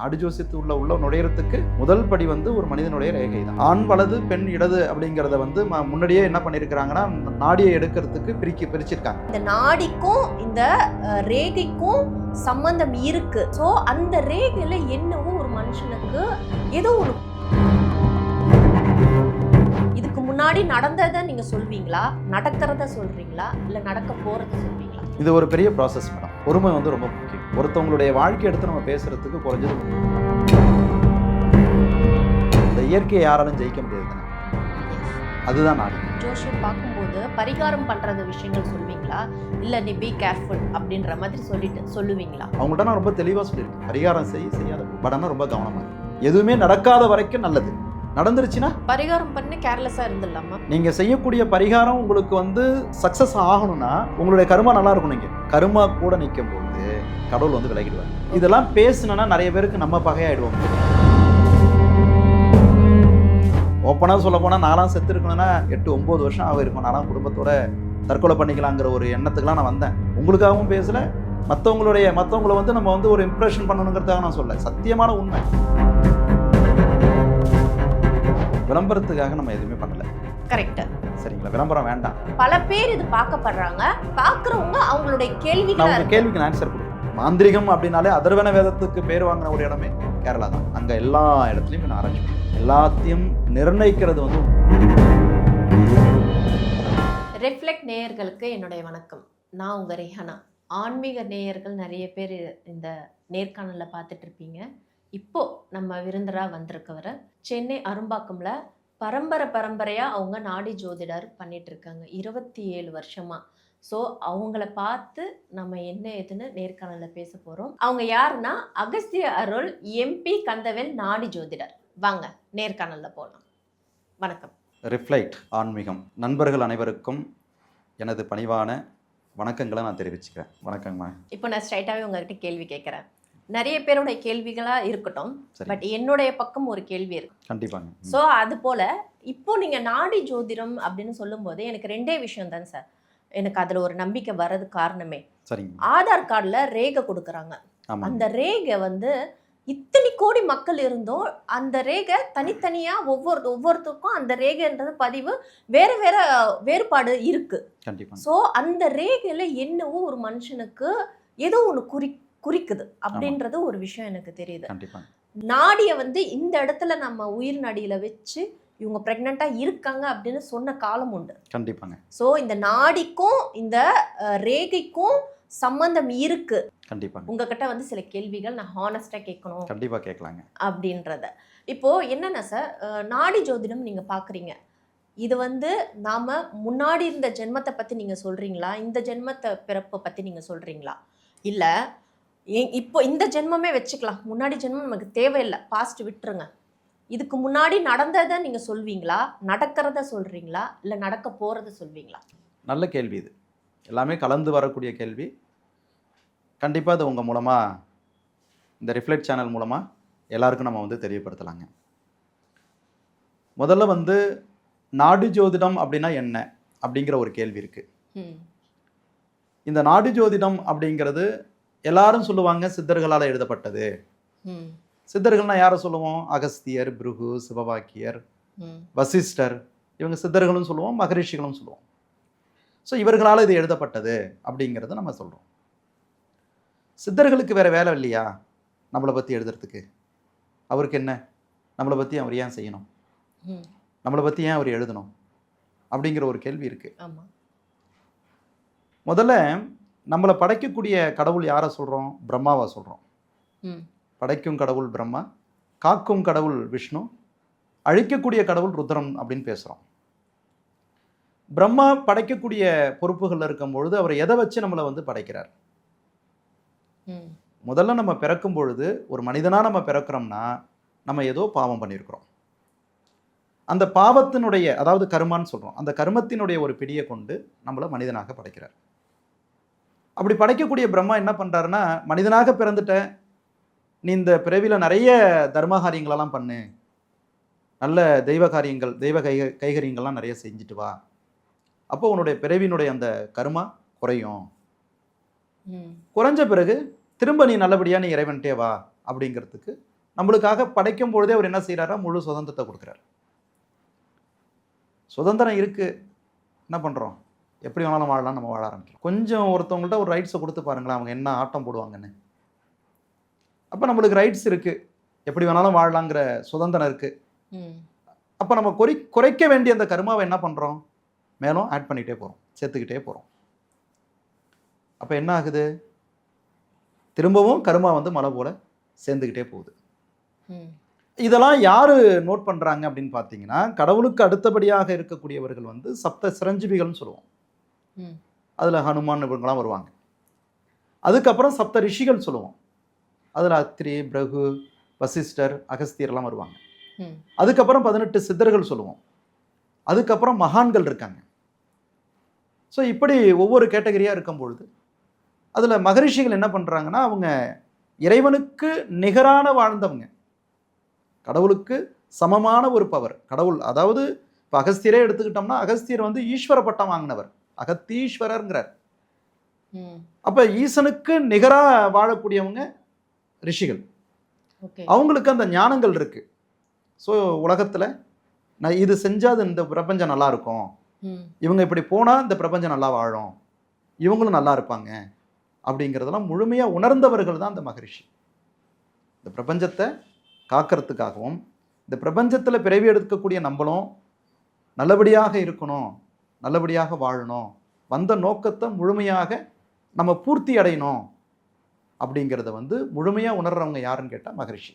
நாடி ஜோசியத்து உள்ள உள்ள நுழையறதுக்கு முதல் படி வந்து ஒரு மனிதனுடைய ரேகை தான். ஆண் வலது பெண் இடது அப்படிங்கிறத வந்து முன்னாடியே என்ன பண்ணியிருக்கிறாங்கன்னா நாடியை எடுக்கிறதுக்கு பிரிக்கி பிரிச்சிருக்காங்க. இந்த நாடிக்கும் இந்த ரேகைக்கும் சம்பந்தம் இருக்கு. ஸோ அந்த ரேகையில என்னவோ ஒரு மனுஷனுக்கு ஏதோ ஒரு இதுக்கு முன்னாடி நடந்ததை நீங்க சொல்வீங்களா? நடக்கிறத சொல்றீங்களா? இல்ல நடக்க போறத சொல்வீங்களா? இது ஒரு பெரிய ப்ராசஸ் மேடம். பொறுமை வந்து ரொம்ப முக்கியம். ஒருத்தவங்களுடைய வாழ்க்கை எடுத்து நம்ம பேசுறதுக்கு குறைஞ்சது இந்த இயற்கையை யாராலும் ஜெயிக்க முடியாது தானே? அதுதான் நாடி. ஜோஷியம் பார்க்கும்போது பரிகாரம் பண்றது விஷயங்கள் சொல்வீங்களா? இல்ல நீ பி கேர்ஃபுல் அப்படின்ற மாதிரி சொல்லிட்டு சொல்லுவீங்களா? அவங்கள்ட்ட நான் ரொம்ப தெளிவாக சொல்லியிருக்கேன். பரிகாரம் செய்ய செய்யாத. பட் ஆனால் ரொம்ப கவனமாக. எதுவுமே நடக்காத வரைக்கும் நல்லது. நடந்துருச்சுன்னா? பரிகாரம் பண்ணி கேர்லெஸ்ஸா இருந்துடலாமா? நீங்கள் செய்யக்கூடிய பரிகாரம் உங்களுக்கு வந்து சக்ஸஸ் ஆகணும்னா உங்களுடைய கருமா நல்லா இருக்கும் நீங்கள் கருமா கூட நிற்கும் பொழுது கடவுள் வந்து விலகிடுவார். இதெல்லாம் பேசுனா நிறைய பேருக்கு நம்ம பகையாயிடுவோம். ஓப்பனாக சொல்ல போனால் நாலாம் செத்து இருக்கணும்னா எட்டு ஒம்பது வருஷம் ஆக இருக்கும் நாலாம் குடும்பத்தோட தற்கொலை பண்ணிக்கலாங்கிற ஒரு எண்ணத்துக்குலாம் நான் வந்தேன். உங்களுக்காகவும் பேசல. மற்றவங்களுடைய மற்றவங்கள வந்து நம்ம வந்து ஒரு இம்ப்ரெஷன் பண்ணணுங்கிறதுக்காக நான் சொல்ல சத்தியமான உண்மை. விளம்பரத்துக்காக நம்ம எதுவுமே பண்ணல. கரெக்ட் சரிங்களா? விளம்பரம் வேண்டாம். பல பேர் இது பார்க்கப்படுறாங்க. பார்க்குறவங்க அவங்களுடைய கேள்விக்கு நான் ஆன்சர் கொடுக்குறேன். மாந்திரிகம் அப்படின்னாலே அதர்வன வேதத்துக்கு பேர் வாங்கின ஒரு இடமே கேரளா தான். அங்க எல்லா இடத்துலையும் நான் அரேஞ்ச் எல்லாத்தையும் நிர்ணயிக்கிறது வந்து ரெஃப்ளெக்ட் நேயர்களுக்கு என்னுடைய வணக்கம். நான் உங்க ரேஹனா. ஆன்மீக நேயர்கள் நிறைய பேர் இந்த நேர்காணலில் பார்த்துட்டு இருப்பீங்க. இப்போ நம்ம விருந்தராக வந்திருக்கவரை சென்னை அரும்பாக்கம்ல பரம்பரை பரம்பரையாக அவங்க நாடி ஜோதிடர் பண்ணிட்டு இருக்காங்க. இருபத்தி ஏழு வருஷமா. ஸோ அவங்கள பார்த்து நம்ம என்ன ஏதுன்னு நேர்காணலில் பேச போகிறோம் அவங்க யாருன்னா அகஸ்திய அருள் எம்பி கந்தவேல் நாடி ஜோதிடர். வாங்க நேர்காணலில் போகலாம் வணக்கம். ரிஃப்ளைட் ஆன்மீகம். நண்பர்கள் அனைவருக்கும் எனது பணிவான வணக்கங்களை நான் தெரிவிச்சுக்கிறேன். வணக்கங்கம்மா இப்போ நான் ஸ்ட்ரைட்டாகவே உங்ககிட்ட கேள்வி கேட்குறேன். நிறைய பேருடைய கேள்விகளாக இருக்கட்டும் பட் என்னுடைய பக்கம் ஒரு கேள்வி இருக்கு. கண்டிப்பாங்க. ஸோ அது போல இப்போ நீங்கள் நாடி ஜோதிடம் அப்படின்னு சொல்லும்போது எனக்கு ரெண்டே விஷயம் தான் சார் எனக்கு அதில் ஒரு நம்பிக்கை வர்றது காரணமே. ஆதார் கார்டில் ரேகை கொடுக்குறாங்க. அந்த ரேகை வந்து இத்தனை கோடி மக்கள் இருந்தும் அந்த ரேகை தனித்தனியாக ஒவ்வொரு ஒவ்வொருத்தருக்கும் அந்த ரேகைன்றது பதிவு வேற வேற வேறுபாடு இருக்கு. கண்டிப்பாங்க ஸோ அந்த ரேகையில் என்னவோ ஒரு மனுஷனுக்கு ஏதோ ஒன்று குறி குறிக்குது அப்படின்றது ஒரு விஷயம் எனக்கு தெரியுது. நாடியை வந்து இந்த இடத்துல நம்ம உயிர் நாடியில வச்சு இவங்க ப்ரெக்னெண்ட்டாக இருக்காங்க அப்படின்னு சொன்ன காலம் உண்டு. கண்டிப்பாங்க. ஸோ இந்த நாடிக்கும் இந்த ரேகைக்கும் சம்பந்தம் இருக்கு. கண்டிப்பாங்க. உங்ககிட்ட வந்து சில கேள்விகள் நான் ஹானஸ்டாக கேட்கணும். கண்டிப்பாக கேட்கலாங்க. அப்படின்றத. இப்போ என்னன்னா சார் நாடி ஜோதிடம் நீங்க பாக்குறீங்க. இது வந்து நாம முன்னாடி இருந்த ஜென்மத்தை பத்தி நீங்க சொல்றீங்களா? இந்த ஜென்மத்தை பிறப்பை பத்தி நீங்க சொல்றீங்களா? இல்ல இப்போ இந்த ஜென்மமே வச்சுக்கலாம். முன்னாடி ஜென்மம் நமக்கு தேவையில்லை. பாஸ்ட் விட்டுருங்க. இதுக்கு முன்னாடி நடந்ததை நீங்க சொல்வீங்களா? நடக்கிறத சொல்றீங்களா? இல்ல நடக்க போறத சொல்வீங்களா? நல்ல கேள்வி இது. எல்லாமே கலந்து வரக்கூடிய கேள்வி. கண்டிப்பாக அது உங்கள் மூலமாக இந்த ரிஃப்ளெக்ட் சேனல் மூலமாக எல்லாருக்கும் நம்ம வந்து தெரியப்படுத்தலாங்க. முதல்ல வந்து நாடு ஜோதிடம் அப்படின்னா என்ன? அப்படிங்கிற ஒரு கேள்வி இருக்குது இந்த நாடு ஜோதிடம் அப்படிங்கிறது எல்லாரும் சொல்லுவாங்க சித்தர்களால் எழுதப்பட்டது. சித்தர்கள்னா யாரை சொல்லுவோம்? அகஸ்தியர் பிருகு சிவவாக்கியர் வசிஷ்டர். இவங்க சித்தர்களும் சொல்லுவோம் மகரிஷிகளும் சொல்லுவோம். ஸோ இவர்களால் இது எழுதப்பட்டது அப்படிங்கிறத நம்ம சொல்கிறோம் சித்தர்களுக்கு வேற வேலை இல்லையா? நம்மளை பற்றி எழுதுறதுக்கு. அவருக்கு என்ன? நம்மளை பற்றி அவர் ஏன் செய்யணும்? நம்மளை பற்றி ஏன் அவர் எழுதணும்? அப்படிங்கிற ஒரு கேள்வி இருக்குது முதல்ல நம்மளை படைக்கக்கூடிய கடவுள் யாரை சொல்கிறோம் பிரம்மாவை சொல்கிறோம். படைக்கும் கடவுள் பிரம்மா காக்கும் கடவுள் விஷ்ணு அழிக்கக்கூடிய கடவுள் ருத்ரம் அப்படின்னு பேசுகிறோம் பிரம்மா படைக்கக்கூடிய பொறுப்புகளில் இருக்கும் பொழுது அவர் எதை வச்சு நம்மளை வந்து படைக்கிறார்? முதல்ல நம்ம பிறக்கும் பொழுது ஒரு மனிதனாக நம்ம பிறக்கிறோம்னா நம்ம ஏதோ பாவம் பண்ணியிருக்கிறோம். அந்த பாவத்தினுடைய அதாவது கர்மான்னு சொல்கிறோம் அந்த கர்மத்தினுடைய ஒரு பிடியை கொண்டு நம்மளை மனிதனாக படைக்கிறார். அப்படி படைக்கக்கூடிய பிரம்மா என்ன பண்ணுறாருன்னா மனிதனாக பிறந்துட்ட நீ இந்த பிறவியில் நிறைய தர்ம காரியங்களெல்லாம் பண்ணு. நல்ல தெய்வ காரியங்கள் தெய்வ கை கைகரியங்கள்லாம் நிறைய செஞ்சுட்டு வா. அப்போ உன்னுடைய பிறவியினுடைய அந்த கர்மா குறையும். குறைஞ்ச பிறகு திரும்ப நீ நல்லபடியாக நீ இறைவன்ட்டே வா அப்படிங்கிறதுக்கு நம்மளுக்காக படைக்கும் பொழுதே அவர் என்ன செய்கிறாரா முழு சுதந்திரத்தை கொடுக்குறாரு. சுதந்திரம் இருக்குது என்ன பண்ணுறோம் எப்படி வேணாலும் வாழலாம் நம்ம வாழ ஆரம்பிக்கிறோம் கொஞ்சம் ஒருத்தவங்கள்ட்ட ஒரு ரைட்ஸை கொடுத்து பாருங்களேன் அவங்க என்ன ஆட்டம் போடுவாங்கன்னு. அப்போ நம்மளுக்கு ரைட்ஸ் இருக்குது எப்படி வேணாலும் வாழலாங்கிற சுதந்திரம் இருக்குது அப்போ நம்ம குறை குறைக்க வேண்டிய அந்த கருமாவை என்ன பண்ணுறோம் மேலும் ஆட் பண்ணிகிட்டே போகிறோம் சேர்த்துக்கிட்டே போகிறோம் அப்போ என்ன ஆகுது? திரும்பவும் கருமா வந்து மலை போல சேர்ந்துக்கிட்டே போகுது. இதெல்லாம் யார் நோட் பண்ணுறாங்க அப்படின்னு பார்த்தீங்கன்னா கடவுளுக்கு அடுத்தபடியாக இருக்கக்கூடியவர்கள் வந்து சப்த சிரஞ்சீவிகள்னு சொல்லுவோம். அதில் ஹனுமான் இவங்கெல்லாம் வருவாங்க. அதுக்கப்புறம் சப்த ரிஷிகள் சொல்லுவோம். அதில் அத்ரி பிரகு வசிஷ்டர் அகஸ்தியர்லாம் வருவாங்க. ம். அதுக்கப்புறம் பதினெட்டு சித்தர்கள் சொல்லுவோம். அதுக்கப்புறம் மகான்கள் இருக்காங்க. ஸோ இப்படி ஒவ்வொரு கேட்டகரியாக இருக்கும் பொழுது அதில் மகரிஷிகள் என்ன பண்ணுறாங்கன்னா அவங்க இறைவனுக்கு நிகரான வாழ்ந்தவங்க. கடவுளுக்கு சமமான ஒரு பவர் கடவுள் அதாவது இப்போ அகஸ்தியரே எடுத்துக்கிட்டோம்னா அகஸ்தியர் வந்து ஈஸ்வர பட்டம் வாங்கினவர். அகத்தீஸ்வரர்ங்கிறார். அப்போ ஈசனுக்கு நிகராக வாழக்கூடியவங்க ரிஷிகள். அவங்களுக்கு அந்த ஞானங்கள் இருக்கு. ஸோ உலகத்தில் நான் இது செஞ்சால் இந்த பிரபஞ்சம் நல்லா இருக்கும். இவங்க இப்படி போனால் இந்த பிரபஞ்சம் நல்லா வாழும். இவங்களும் நல்லா இருப்பாங்க. அப்படிங்கிறதெல்லாம் முழுமையாக உணர்ந்தவர்கள் தான் அந்த மகரிஷி. இந்த பிரபஞ்சத்தை காக்கிறதுக்காகவும் இந்த பிரபஞ்சத்தில் பிறவி எடுக்கக்கூடிய நம்மளும் நல்லபடியாக இருக்கணும் நல்லபடியாக வாழணும். வந்த நோக்கத்தை முழுமையாக நம்ம பூர்த்தி அடையணும். அப்படிங்கிறத வந்து முழுமையாக உணர்றவங்க யாருன்னு கேட்டால் மகரிஷி.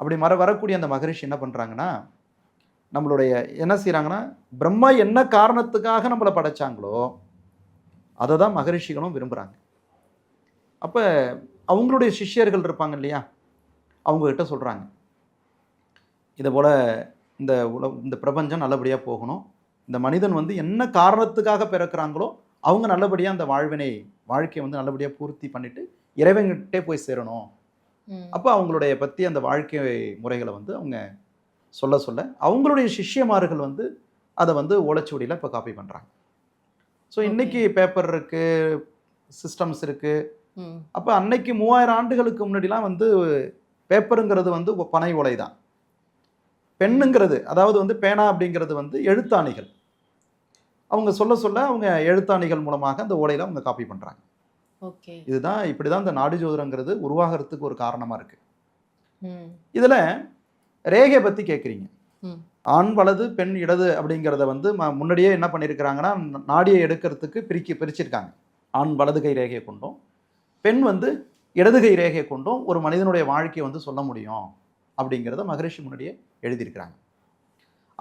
அப்படி மர வரக்கூடிய அந்த மகரிஷி என்ன பண்ணுறாங்கன்னா நம்மளுடைய என்ன செய்கிறாங்கன்னா பிரம்மா என்ன காரணத்துக்காக நம்மளை படைச்சாங்களோ அதை தான் மகரிஷிகளும் விரும்புகிறாங்க அப்போ அவங்களுடைய சிஷ்யர்கள் இருப்பாங்க இல்லையா? அவங்கக்கிட்ட சொல்கிறாங்க இதை போல் இந்த உல இந்த பிரபஞ்சம் நல்லபடியாக போகணும். இந்த மனிதன் வந்து என்ன காரணத்துக்காக பிறக்கிறாங்களோ அவங்க நல்லபடியாக அந்த வாழ்வினை வாழ்க்கையை வந்து நல்லபடியாக பூர்த்தி பண்ணிட்டு இறைவன்கிட்டே போய் சேரணும். அப்போ அவங்களுடைய பற்றி அந்த வாழ்க்கை முறைகளை வந்து அவங்க சொல்ல சொல்ல அவங்களுடைய சிஷ்யமார்கள் வந்து அதை வந்து ஓலைச்சுவடியில் இப்போ காப்பி பண்ணுறாங்க ஸோ. இன்னைக்கு பேப்பர் இருக்குது சிஸ்டம்ஸ் இருக்குது அப்போ அன்னைக்கு மூவாயிரம் ஆண்டுகளுக்கு முன்னாடிலாம் வந்து பேப்பருங்கிறது வந்து பனை ஓலை தான். பெண்ணுங்கிறது அதாவது வந்து பேனா அப்படிங்கிறது வந்து எழுத்தாணிகள். அவங்க சொல்ல சொல்ல அவங்க எழுத்தாணிகள் மூலமாக அந்த ஓலையில் அவங்க காப்பி பண்ணுறாங்க ஓகே. இதுதான் இப்படி தான் இந்த நாடு ஜோதிடங்கிறது உருவாகிறதுக்கு ஒரு காரணமாக இருக்குது இதில் ரேகை பற்றி கேட்குறீங்க ஆண் வலது பெண் இடது அப்படிங்கிறத வந்து முன்னாடியே என்ன பண்ணியிருக்கிறாங்கன்னா நாடியை எடுக்கிறதுக்கு பிரிக்கி பிரிச்சிருக்காங்க. ஆண் வலது கை ரேகையை கொண்டும் பெண் வந்து இடது கை ரேகையை கொண்டும் ஒரு மனிதனுடைய வாழ்க்கையை வந்து சொல்ல முடியும் அப்படிங்கிறத மகரிஷி முன்னாடியே எழுதியிருக்கிறாங்க.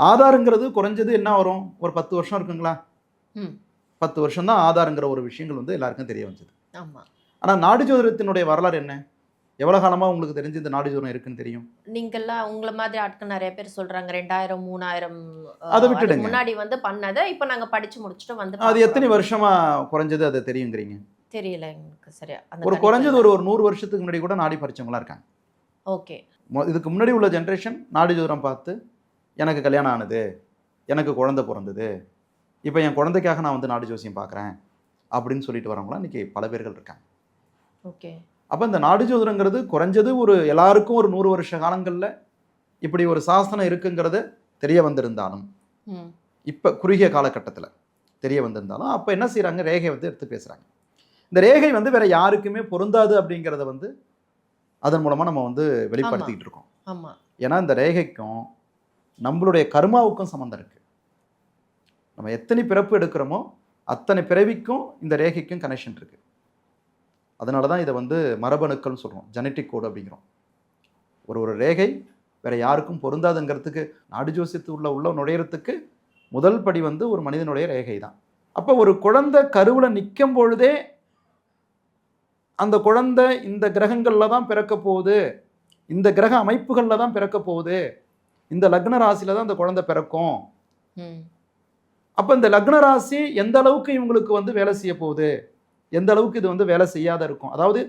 ஆதாருங்கிறது குறைஞ்சது என்ன வரும்? ஒரு பத்து வருஷம் இருக்குங்களா? பத்து வருஷம் தான் ஆதாருங்கிற ஒரு விஷயங்கள் வந்து எல்லாருக்கும் தெரிய வந்தது. ஆனால் நாடு ஜோதிடத்தினுடைய வரலாறு என்ன? எவ்வளோ காலமாக உங்களுக்கு தெரிஞ்சு இந்த நாடு ஜோதிடம் இருக்குன்னு தெரியும்? நீங்கெல்லாம் உங்களை மாதிரி ஆட்கள் நிறைய பேர் சொல்றாங்க ரெண்டாயிரம் மூணாயிரம் அதை விட்டுடுங்க. முன்னாடி வந்து பண்ணதை இப்போ நாங்க படிச்சு முடிச்சுட்டு வந்து அது. எத்தனை வருஷமா குறைஞ்சது அது தெரியுங்கிறீங்க? தெரியல எனக்கு சரியா. ஒரு குறைஞ்சது. ஒரு ஒரு நூறு வருஷத்துக்கு முன்னாடி கூட நாடி பறிச்சவங்களா இருக்காங்க. ஓகே. இதுக்கு முன்னாடி உள்ள ஜென்ரேஷன் நாடி ஜோதிடம் பார்த்து எனக்கு கல்யாணம் ஆனது. எனக்கு குழந்தை பிறந்தது. இப்போ என் குழந்தைக்காக நான் வந்து நாடு ஜோசியம் பார்க்குறேன் அப்படின்னு சொல்லிட்டு வரவங்களாம் இன்னைக்கு பல பேர்கள் இருக்காங்க. ஓகே. அப்போ இந்த நாடு ஜோதிடங்கிறது குறைஞ்சது ஒரு எல்லாருக்கும் ஒரு நூறு வருஷ காலங்களில் இப்படி ஒரு சாசனம் இருக்குங்கிறது தெரிய வந்திருந்தாலும் இப்போ குறுகிய காலகட்டத்தில் தெரிய வந்திருந்தாலும் அப்போ என்ன செய்கிறாங்க ரேகை வந்து எடுத்து பேசுகிறாங்க இந்த ரேகை வந்து வேற யாருக்குமே பொருந்தாது அப்படிங்கிறத வந்து அதன் மூலமாக நம்ம வந்து வெளிப்படுத்திக்கிட்டு இருக்கோம். ஆமா. ஏன்னா இந்த ரேகைக்கும் நம்மளுடைய கர்மாவுக்கும் சம்மந்தம் இருக்குது நம்ம எத்தனை பிறப்பு எடுக்கிறோமோ அத்தனை பிறவிக்கும் இந்த ரேகைக்கும் கனெக்ஷன் இருக்குது அதனால தான் இதை வந்து மரபணுக்கள்னு சொல்கிறோம் ஜெனட்டிக் கோடு அப்படிங்கிறோம். ஒரு ஒரு ரேகை வேறு யாருக்கும் பொருந்தாதுங்கிறதுக்கு நாடு ஜோசியத்து உள்ள உள்ள நுழையிறதுக்கு முதல் படி வந்து ஒரு மனிதனுடைய ரேகை தான். அப்போ ஒரு குழந்தை கருவில் நிற்கும் பொழுதே அந்த குழந்தை இந்த கிரகங்களில் தான் பிறக்க போகுது. இந்த கிரக அமைப்புகளில் தான் பிறக்க போகுது. இந்த லக்ன ராசியில தான் அந்த குழந்தை பிறக்கும். அப்போ இந்த லக்ன ராசி எந்த அளவுக்கு இவங்களுக்கு வந்து வேலை செய்ய போகுது? எந்த அளவுக்கு இது வந்து வேலை செய்யாத இருக்கும்? அதாவது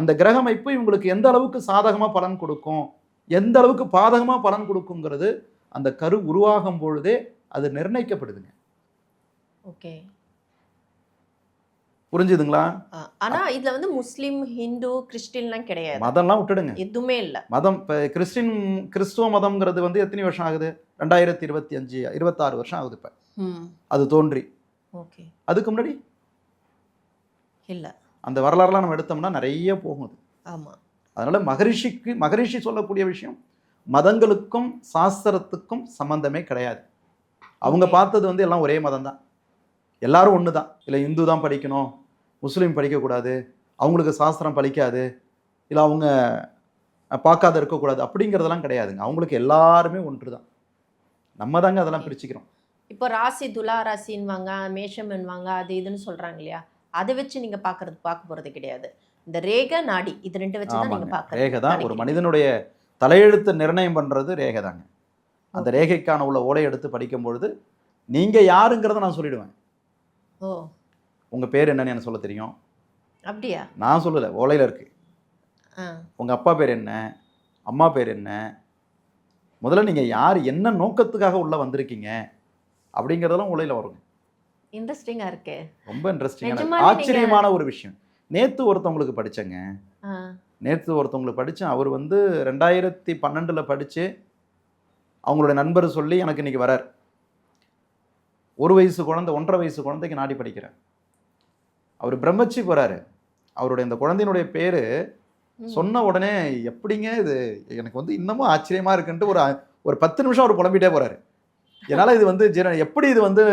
அந்த கிரக அமைப்பு இவங்களுக்கு எந்த அளவுக்கு சாதகமாக பலன் கொடுக்கும்? எந்த அளவுக்கு பாதகமாக பலன் கொடுக்குங்கிறது அந்த கரு உருவாகும் பொழுதே அது நிர்ணயிக்கப்படுதுங்க. ஓகே. புரிஞ்சுதுங்களா? ஆனா இதுல வந்து முஸ்லீம் ஹிந்து கிறிஸ்டின்லாம் கிடையாது. மதம்லாம் விட்டுடுங்க. எதுவுமே இல்ல. மதம் இப்போ கிறிஸ்டின் கிறிஸ்துவ மதம்ங்கிறது வந்து எத்தனை வருஷம் ஆகுது? ரெண்டாயிரத்தி இருபத்தி அஞ்சு இருபத்தாறு வருஷம் ஆகுது இப்போ. அது தோன்றி. ஓகே. அதுக்கு முன்னாடி? இல்ல. அந்த வரலாறுலாம் நம்ம எடுத்தோம்னா நிறைய போகும் அது ஆமா. அதனால மகரிஷிக்கு மகரிஷி சொல்லக்கூடிய விஷயம் மதங்களுக்கும் சாஸ்திரத்துக்கும் சம்பந்தமே கிடையாது. அவங்க. பார்த்தது வந்து எல்லாம் ஒரே மதம் தான் எல்லாரும் ஒன்று தான் இல்லை இந்து தான் படிக்கணும் முஸ்லீம் படிக்கக்கூடாது அவங்களுக்கு சாஸ்திரம் பலிக்காது இல்லை அவங்க பார்க்காத இருக்கக்கூடாது அப்படிங்கிறதெல்லாம் கிடையாதுங்க. அவங்களுக்கு எல்லாருமே ஒன்று தான் நம்ம தாங்க அதெல்லாம் பிரிச்சுக்கிறோம். இப்போ ராசி துலா ராசின்வாங்க மேஷம்ன்வாங்க அது இதுன்னு சொல்றாங்க இல்லையா? அதை வச்சு நீங்க பாக்குறது பார்க்க போறது கிடையாது. இந்த ரேக நாடி இது ரெண்டு வச்சு தான் நீங்க ஆமாங்க. பாக்குறது ரேகை தான் ஒரு. மனிதனுடைய தலையெழுத்தை நிர்ணயம் பண்ணுறது ரேகை தாங்க. அந்த ரேகைக்கான உள்ள ஓலை எடுத்து படிக்கும் பொழுது நீங்கள் யாருங்கிறத நான் சொல்லிடுவேன். ஓ. உங்கள் பேர் என்னன்னு எனக்கு சொல்ல தெரியும். அப்படியா? நான் சொல்லலை ஓலையில் இருக்குது உங்கள் அப்பா பேர் என்ன? அம்மா பேர் என்ன? முதல்ல நீங்கள் யார் என்ன நோக்கத்துக்காக உள்ளே வந்திருக்கீங்க? அப்படிங்கிறதெல்லாம் ஓலையில் வருங்க. இன்ட்ரெஸ்டிங்கா இருக்கே. ரொம்ப இன்ட்ரெஸ்டிங்கான ஆச்சரியமான ஒரு விஷயம். நேற்று ஒருத்தவங்களுக்கு படித்தேங்க நேற்று ஒருத்தவங்களுக்கு படித்தேன் அவர் வந்து ரெண்டாயிரத்தி பன்னெண்டில் படித்து அவங்களுடைய நண்பர் சொல்லி எனக்கு இன்னைக்கு வரார். ஒரு வயசு குழந்தை ஒன்றரை வயசு குழந்தைக்கு நாடி படிக்கிறேன். அவர் பிரம்மச்சி போகிறாரு அவருடைய இந்த குழந்தையினுடைய பேர். சொன்ன உடனே எப்படிங்க இது? எனக்கு வந்து இன்னமும் ஆச்சரியமா இருக்குன்ட்டு ஒரு ஒரு பத்து நிமிஷம் அவர் புலம்பிட்டே போறாரு. என்னால் இது வந்து ஜீரண- எப்படி இது வந்து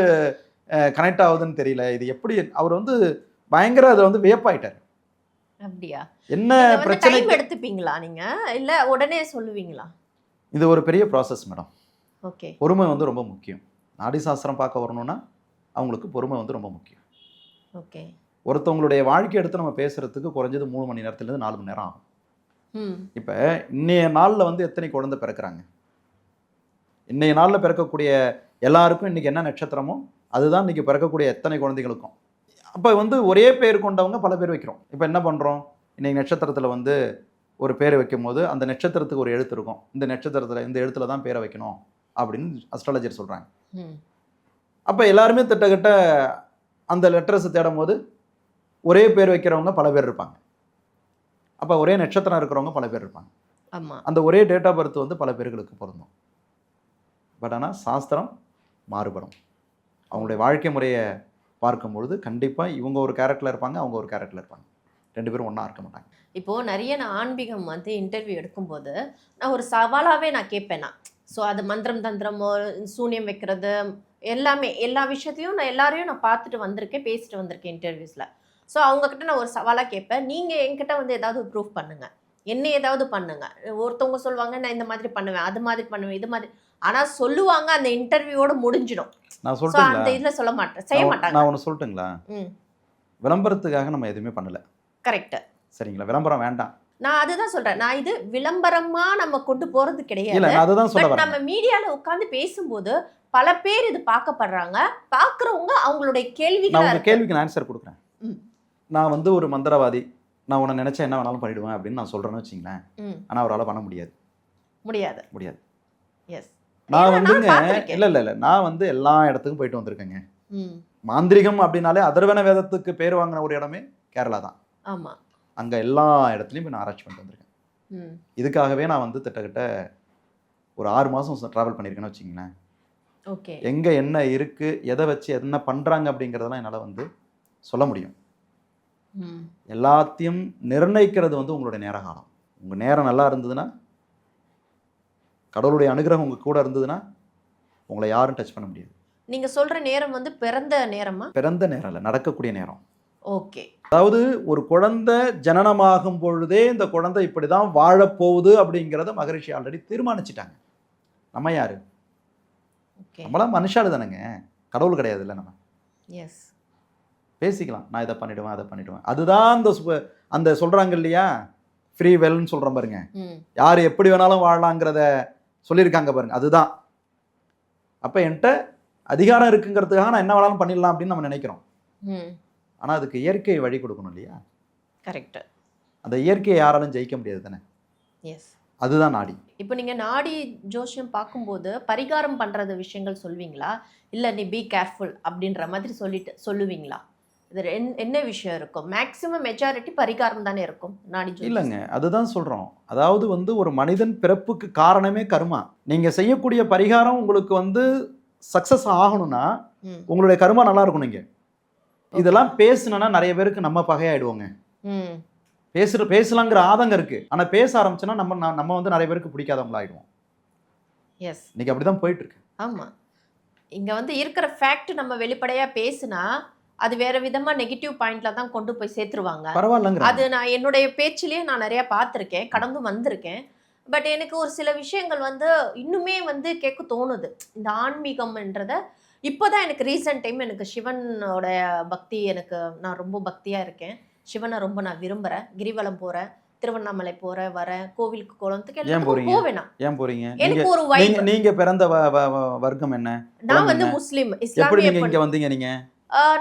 கனெக்ட் ஆகுதுன்னு தெரியல. இது எப்படி அவர் வந்து பயங்கர அதை வந்து வியப்பாயிட்டார். அப்படியா? என்ன பிரச்சனை எடுத்துப்பீங்களா நீங்க? இல்ல உடனே சொல்லுவீங்களா? இது ஒரு பெரிய ப்ராசஸ் மேடம் ஓகே. பொறுமை வந்து ரொம்ப முக்கியம். நாடி சாஸ்திரம் பார்க்க வரணும்னா அவங்களுக்கு பொறுமை வந்து ரொம்ப முக்கியம். ஓகே. ஒருத்தவங்களுடைய வாழ்க்கை எடுத்து நம்ம பேசுறதுக்கு குறைஞ்சது மூணு மணி நேரத்துலேருந்து நாலு மணி நேரம் ஆகும். இப்போ இன்னைய நாளில் வந்து எத்தனை குழந்தை பிறக்கிறாங்க? இன்னைய நாளில் பிறக்கக்கூடிய எல்லாருக்கும் இன்னைக்கு என்ன நட்சத்திரமோ அதுதான் இன்னைக்கு பிறக்கக்கூடிய எத்தனை குழந்தைகளுக்கும். அப்போ வந்து ஒரே பேர் கொண்டவங்க பல பேர் வைக்கிறோம். இப்போ என்ன பண்ணுறோம் இன்னைக்கு நட்சத்திரத்தில் வந்து ஒரு பேர் வைக்கும்போது அந்த நட்சத்திரத்துக்கு ஒரு எழுத்து இருக்கும். இந்த நட்சத்திரத்தில் இந்த எழுத்துல தான் பேரை வைக்கணும். அப்படின்னு அஸ்ட்ராலஜர் சொல்கிறாங்க அப்போ எல்லாருமே திட்டக்கிட்ட அந்த லெட்டர்ஸை தேடும் போது ஒரே பேர் வைக்கிறவங்க பல பேர் இருப்பாங்க. அப்போ ஒரே நட்சத்திரம் இருக்கிறவங்க பல பேர் இருப்பாங்க. ஆமா. அந்த ஒரே டேட் ஆஃப் பர்த் வந்து பல பேர்களுக்கு பொருந்தும். பட் ஆனால் சாஸ்திரம் மாறுபடும். அவங்களுடைய வாழ்க்கை முறையை பார்க்கும்பொழுது கண்டிப்பாக இவங்க ஒரு கேரக்டரில் இருப்பாங்க அவங்க ஒரு கேரக்டரில் இருப்பாங்க. ரெண்டு பேரும் ஒன்றா இருக்க மாட்டாங்க. இப்போ நிறைய நான் ஆன்மீகம் வந்து இன்டர்வியூ எடுக்கும்போது நான் ஒரு சவாலாவே நான் கேட்பேன் நான். ஸோ அது மந்திரம் தந்திரமோ சூனியம் வைக்கிறது எல்லாமே எல்லா விஷயத்தையும் நான் எல்லாரையும் நான் பார்த்துட்டு வந்திருக்கேன் பேசிட்டு வந்திருக்கேன் இன்டர்வியூஸில் ஸோ அவங்கக்கிட்ட நான் ஒரு சவாலாக கேட்பேன். நீங்கள் என்கிட்ட வந்து ஏதாவது ப்ரூஃப் பண்ணுங்க. என்ன ஏதாவது பண்ணுங்க. ஒருத்தவங்க சொல்லுவாங்க நான் இந்த மாதிரி பண்ணுவேன் அது மாதிரி பண்ணுவேன் இது மாதிரி. ஆனால் சொல்லுவாங்க அந்த இன்டர்வியூவோட முடிஞ்சிடும். நான் ஸோ அந்த இதில் சொல்ல மாட்டேன் செய்ய மாட்டாங்க. நான் ஒன்று சொல்லட்டுங்களா? ம். விளம்பரத்துக்காக நம்ம எதுவுமே பண்ணல. கரெக்ட் சரிங்களா? விளம்பரம் வேண்டாம். நான் அதுதான் சொல்றேன். நான் இது விளம்பரமா நம்ம கொண்டு போறது கிடையாது. நான் நம்ம மீடியால உட்கார்ந்து பேசும்போது பல பேர் இது பார்க்கப்படுறாங்க. பார்க்கறவங்க அவங்களுடைய நான் உங்கள் இருக்கு. கேள்விக்கு நான் ஆன்சர் கொடுக்குறேன். நான் வந்து ஒரு மந்திரவாதி. நான் உன்னை நினச்சா என்ன வேணாலும் பண்ணிடுவேன் அப்படின்னு நான் சொல்கிறேன்னு வச்சிங்களேன். ம், ஆனால் அவரால் பண்ண முடியாது. முடியாது. முடியாது. எஸ் நான் வந்துங்க. இல்லை இல்லை இல்லை. நான் வந்து எல்லா இடத்துக்கும் போயிட்டு வந்திருக்கேங்க. மாந்திரிகம் அப்படின்னாலே அதர்வன வேதத்துக்கு பேர் வாங்கின ஒரு இடமே கேரளா தான். ஆமா. அங்கே எல்லா இடத்துலையும் நான் ஆராய்ச்சி பண்ணிட்டு வந்திருக்கேன். இதுக்காகவே நான் வந்து திட்டக்கிட்ட ஒரு ஆறு மாதம் ட்ராவல் பண்ணியிருக்கேன்னு வச்சிங்களேன் ஓகே. எங்கே என்ன இருக்குது எதை வச்சு என்ன பண்ணுறாங்க அப்படிங்கிறதெல்லாம் என்னால் வந்து சொல்ல முடியும். எல்லாத்தையும் நிர்ணயிக்கிறது வந்து உங்களுடைய நேர காலம். உங்கள் நேரம் நல்லா இருந்ததுன்னா கடவுளுடைய அனுகிரகம் உங்கள் கூட இருந்ததுன்னா உங்களை யாரும் டச் பண்ண முடியாது. நீங்க சொல்ற நேரம் வந்து பிறந்த நேரமா? பிறந்த நேரம் இல்லை நடக்கக்கூடிய நேரம். ஓகே. அதாவது ஒரு குழந்தை ஜனனமாகும் பொழுதே இந்த குழந்தை இப்படி தான் வாழப்போகுது அப்படிங்கிறத மகரிஷி ஆல்ரெடி தீர்மானிச்சிட்டாங்க. நம்ம யாரு? ஓகே. நம்மளாம் மனுஷாலு தானேங்க. கடவுள் கிடையாது இல்லை நம்ம. எஸ் பேசிக்கலாம். நான் இதை பண்ணிடுவேன் அதை பண்ணிடுவேன். அதுதான் அந்த அந்த சொல்கிறாங்க இல்லையா? ஃப்ரீ வெல்னு சொல்கிறேன் பாருங்க. யார் எப்படி வேணாலும் வாழலாங்கிறத சொல்லியிருக்காங்க பாருங்க. அதுதான். அப்போ என்கிட்ட அதிகாரம் இருக்குங்கிறதுக்காக நான் என்ன வேணாலும் பண்ணிடலாம் அப்படின்னு நம்ம நினைக்கிறோம். ஆனால் அதுக்கு இயற்கை வழி கொடுக்கணும் இல்லையா? கரெக்ட் அந்த இயற்கையை யாராலும் ஜெயிக்க முடியாது தானே? எஸ் அதுதான் நாடி. இப்போ நீங்க நாடி ஜோசியம் பார்க்கும்போது பரிகாரம் பண்றது விஷயங்கள் சொல்வீங்களா? இல்ல நீ பி கேர்ஃபுல் அப்படின்ற மாதிரி சொல்லிட்டு சொல்லுவீங்களா? இது என்ன விஷயம் இருக்கும்? மேக்ஸிமம் மெஜாரிட்டி பரிகாரம் தானே இருக்கும் நாடி. இல்லைங்க அதுதான் சொல்கிறோம் அதாவது வந்து ஒரு மனிதன் பிறப்புக்கு காரணமே கர்மா. நீங்கள் செய்யக்கூடிய பரிகாரம் உங்களுக்கு வந்து சக்ஸஸ் ஆகணும்னா உங்களுடைய கர்மா நல்லா இருக்கணும் இங்க. இதெல்லாம் பேசுனா நிறைய பேருக்கு நம்ம பகையாயிடுவோங்க. பேசுற பேசலாங்கிற ஆதங்கம் இருக்கு. ஆனா பேச ஆரம்பிச்சோன்னா நம்ம நம்ம வந்து நிறைய பேருக்கு பிடிக்காதவங்களாயிடுவோம். எஸ் இன்னைக்கு அப்படிதான் போயிட்டு இருக்கு ஆமா. இங்க வந்து இருக்கிற ஃபேக்ட் நம்ம வெளிப்படையா பேசினா அது வேற விதமா நெகட்டிவ் பாயிண்ட்ல தான் கொண்டு போய் சேர்த்துருவாங்க. பரவாயில்லங்கிற அது நான் என்னுடைய பேச்சிலேயே நான் நிறைய பார்த்துருக்கேன் கடந்து வந்திருக்கேன். பட் எனக்கு ஒரு சில விஷயங்கள் வந்து இன்னுமே வந்து கேட்க தோணுது. இந்த ஆன்மீகம்ன்றத இப்போதான் எனக்கு ரீசன்ட் டைம் எனக்கு சிவனோட பக்தி எனக்கு நான் ரொம்ப பக்தியா இருக்கேன். சிவனை ரொம்ப நான் விரும்புறேன். கிரிவலம் போறேன் திருவண்ணாமலை போறேன் வரேன் கோவிலுக்கு குளத்துக்கு ஏன் போறீங்க? போவேன். ஏன் போறீங்க? எனக்கு ஒரு நீங்க நீங்க பிறந்த வர்க்கம் என்ன? நான் வந்து? முஸ்லீம் எப்படி இஸ்லாமிய பெண். இங்க வந்தீங்க நீங்க?